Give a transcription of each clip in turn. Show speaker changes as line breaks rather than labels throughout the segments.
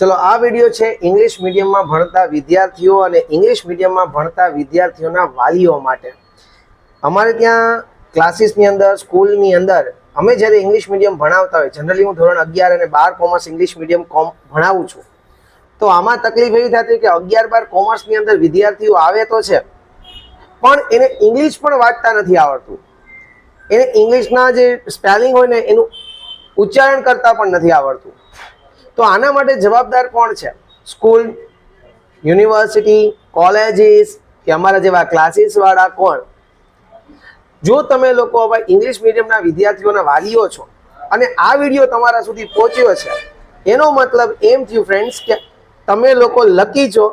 ચલો, આ વીડિયો છે ઇંગ્લિશ મીડિયમમાં ભણતા વિદ્યાર્થીઓ અને ઇંગ્લિશ મીડિયમમાં ભણતા વિદ્યાર્થીઓના વાલીઓ માટે. અમારે ત્યાં ક્લાસીસની અંદર સ્કૂલની અંદર, અમે જ્યારે ઇંગ્લિશ મીડિયમ ભણાવતા હોય જનરલી હું ધોરણ અગિયાર અને બાર કોમર્સ ઇંગ્લિશ મીડિયમ કોમ ભણાવું છું. તો આમાં તકલીફ એવી થતી કે અગિયાર બાર કોમર્સની અંદર વિદ્યાર્થીઓ આવે તો છે, પણ એને ઇંગ્લિશ પણ વાંચતા નથી આવડતું. એને ઇંગ્લિશના જે સ્પેલિંગ હોય ને, એનું ઉચ્ચારણ કરતા પણ નથી આવડતું. તો આના માટે જવાબદાર કોણ છે? સ્કૂલ યુનિવર્સિટી કોલેજીસ કે અમારા જેવા ક્લાસીસ વાળા કોણ? જો તમે લોકો હવે ઇંગ્લિશ મીડિયમના વિદ્યાર્થીઓના વાલીઓ છો અને આ વીડિયો તમારા સુધી પહોંચ્યો છે, એનો મતલબ એમ થયું ફ્રેન્ડ્સ કે તમે લોકો લકી છો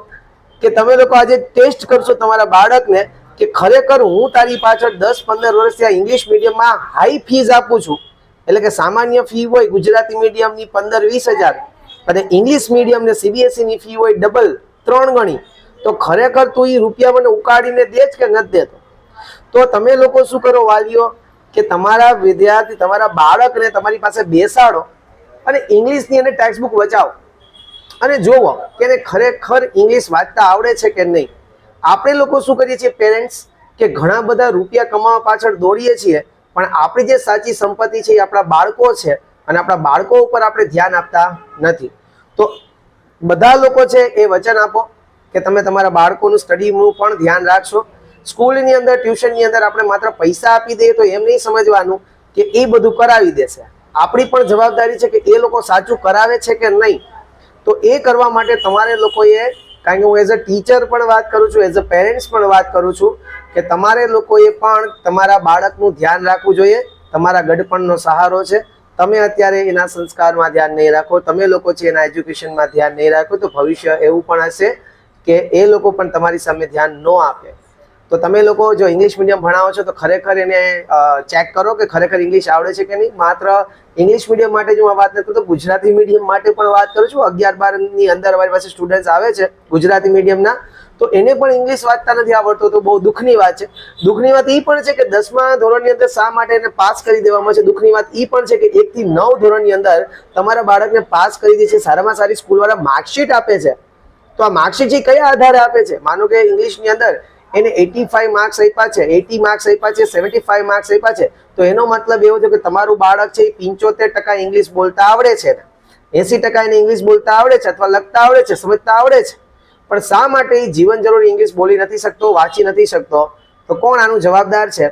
કે તમે લોકો આજે ટેસ્ટ કરશો તમારા બાળકને કે ખરેખર હું તારી પાછળ દસ પંદર વર્ષથી આ ઇંગ્લિશ મીડિયમમાં હાઈ ફીઝ આપું છું. એટલે કે સામાન્ય ફી હોય ગુજરાતી મીડિયમની પંદર વીસ હજાર. અને ઇંગ્લિશ મીડિયમ ને સીબીએસઈની ફી હોય ડબલ ત્રણ ગણી, તો ખરેખર તું એ રૂપિયા મને ઉકાળીને દે કે નથી દેતો તો? તમે લોકો શું કરો વાલીઓ? કે તમારા વિદ્યાર્થી, તમારા બાળકને તમારી પાસે બેસાડો અને ઇંગ્લિશની અને ટેક્સ્ટબુક વચાવો. અને જોવો કે એને ખરેખર ઇંગ્લિશ વાંચતા આવડે છે કે નહીં. આપણે લોકો શું કરીએ છીએ પેરેન્ટ્સ કે ઘણા બધા રૂપિયા કમાવા પાછળ દોડીએ છીએ, પણ આપણી જે સાચી સંપત્તિ છે, એ આપણા બાળકો છે અને આપણા બાળકો ઉપર આપણે ધ્યાન આપતા નથી. તો બધા લોકો છે એ વચન આપો કે તમે તમારા બાળકોનું સ્ટડીનું પણ ધ્યાન રાખશો. સ્કૂલની અંદર, ટ્યુશનની અંદર આપણે માત્ર પૈસા આપી દઈએ તો એમ નહીં સમજવાનું કે એ બધું કરાવી દેશે. આપણી પણ જવાબદારી છે કે એ લોકો સાચું કરાવે છે કે નહીં. તો એ કરવા માટે તમારે લોકોએ, કારણ કે હું એઝ અ ટીચર પણ વાત કરું છું એઝ અ પેરેન્ટ્સ પણ વાત કરું છું, કે તમારે લોકોએ પણ તમારા બાળકનું ધ્યાન રાખવું જોઈએ. તમારા ગડપણનો સહારો છે. તમે અત્યારે એના સંસ્કારમાં ધ્યાન નહીં રાખો, તમે લોકો છે એના એજ્યુકેશનમાં ધ્યાન નહીં રાખો, તો ભવિષ્ય એવું પણ હશે કે એ લોકો પણ તમારી સામે ધ્યાન ન આપે. તો તમે લોકો જો ઇંગ્લિશ મીડિયમ ભણાવો છો તો ખરેખર એને ચેક કરો કે ખરેખર ઇંગ્લિશ આવડે છે કે નહીં. માત્ર ઇંગ્લિશ મીડિયમ માટે જો વાત નથી તો ગુજરાતી મીડિયમ માટે પણ વાત કરું છું. અગિયાર બારની અંદર અમારી પાસે સ્ટુડન્ટ્સ આવે છે ગુજરાતી મીડિયમના તો એને પણ ઇંગ્લિશ વાંચતા નથી આવડતો. તો બહુ દુઃખની વાત છે. દુઃખની વાત એ પણ છે કે દસમા ધોરણની અંદર શા માટે એને પાસ કરી દેવામાં છે? દુઃખની વાત એ પણ છે કે એકથી નવ ધોરણની અંદર તમારા બાળકને પાસ કરી દે છે, સારામાં સારી સ્કૂલવાળા માર્કશીટ આપે છે. તો આ માર્કશીટ જે કયા આધારે આપે છે? માનો કે ઇંગ્લિશની અંદર એને એટી ફાઈવ માર્ક્સ આપ્યા છે એટી માર્ક્સ આપ્યા છે સેવન્ટી ફાઈવ માર્ક્સ આપ્યા છે. તો એનો મતલબ એવો છે કે તમારું બાળક છે એ પંચોતેર ટકા ઇંગ્લિશ બોલતા આવડે છે એસી ટકા એને ઇંગ્લિશ બોલતા આવડે છે અથવા લખતા આવડે છે, સમજતા આવડે છે. પણ શા માટે એ જીવન જરૂરી ઇંગ્લિશ બોલી નથી શકતો, વાંચી નથી શકતો? તો કોણ આનું જવાબદાર છે?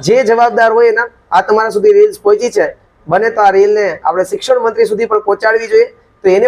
જે જવાબદાર હોય એના, આ તમારા સુધી રીલ્સ પહોંચી છે. બને તો આ રીલને આપણે શિક્ષણ મંત્રી સુધી પણ પહોંચાડવી જોઈએ. તો એને